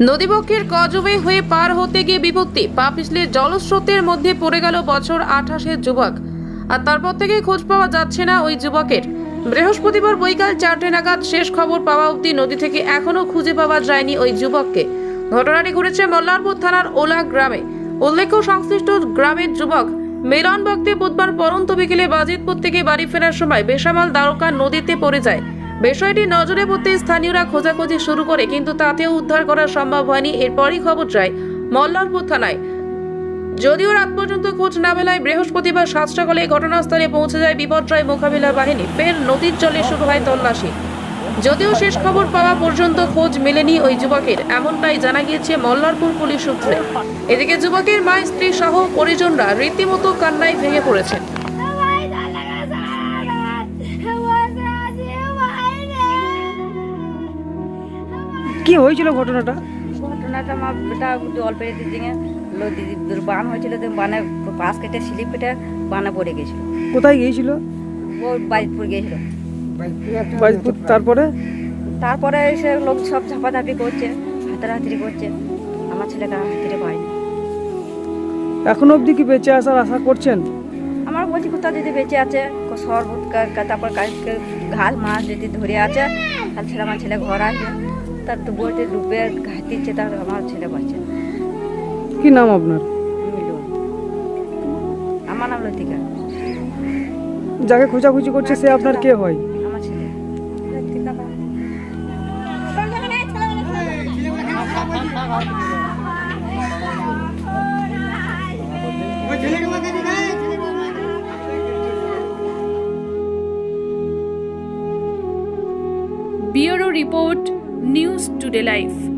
নদীবক্ষের কজবে হয়ে পার হতে গিয়ে বিপত্তি। পা পিছলে জলস্রোতের মধ্যে পড়ে গেল বছর আঠাশের যুবক। আর তারপর থেকে খোঁজ পাওয়া যাচ্ছে না ওই যুবকের। বৃহস্পতিবার বৈকাল চারটে নাগাদ শেষ খবর পাওয়া অবধি নদী থেকে এখনও খুঁজে পাওয়া যায়নি ওই যুবককে। ঘটনাটি ঘটেছে মল্লারপুর থানার ওলা গ্রামে। উল্লেখ্য, সংশ্লিষ্ট গ্রামের যুবক মিলন ভক্তে বুধবার পরন্ত বিকেলে বাজিতপুর থেকে বাড়ি ফেরার সময় বেসামাল দ্বারকা নদীতে পড়ে যায়। বিষয়টি নজরে পড়তে স্থানীয়রা খোঁজাখুঁজি শুরু করে, কিন্তু তাতেও উদ্ধার করা সম্ভব হয়নি। এরপরই খবর যায় মল্লারপুর থানায়। যদিও রাত পর্যন্ত খোঁজ না মেলায় বৃহস্পতিবার সাত সকালে ঘটনাস্থলে পৌঁছে যায় বিপর্যয় মোকাবিলার বাহিনী। ফের নদীর জলে শুরু হয় তল্লাশি। যদিও শেষ খবর পাওয়া পর্যন্ত খোঁজ মেলেনি ওই যুবকের, এমনটাই জানা গিয়েছে মল্লারপুর পুলিশ সূত্রে। এদিকে যুবকের মা, স্ত্রী সহ পরিজনরা রীতিমতো কান্নায় ভেঙে পড়েছেন। কি হয়েছিল ঘটনাটা? ঘটনাটা আমার বেটা জল পেরে দিকে বান হয়েছিল তো বানে পাশ কেটে স্লিপ কেটে বানে পড়ে গেছিল কোথায় গিয়েছিল? ও বাজিতপুর গিয়েছিল। বাজিতপুর তারপরে? তারপরে এসে লোক সব ঝাপাঝাপি করছে হাতারাহাতিরি করছে। আমার ছেলেকে হাতিরে পায়নি এখনও অবধি কি বেঁচে আসার আশা করছেন? আমার বলছি কোথাও যদি বেঁচে আছে শরবত তারপর কালকে ঘাল মাছ যদি ধরে আছে তাহলে ছেলে আমার ছেলে ঘর আসবে। তার বইতে ডুবে ঘাট তার আমার ছেলে বাচ্চা। কি নাম আপনার? আমার নাম লতিকা। যাকে খোঁজাখুঁজি করছে সে আপনার কে হয়? আমার ছেলে। Bureau report News Today Life.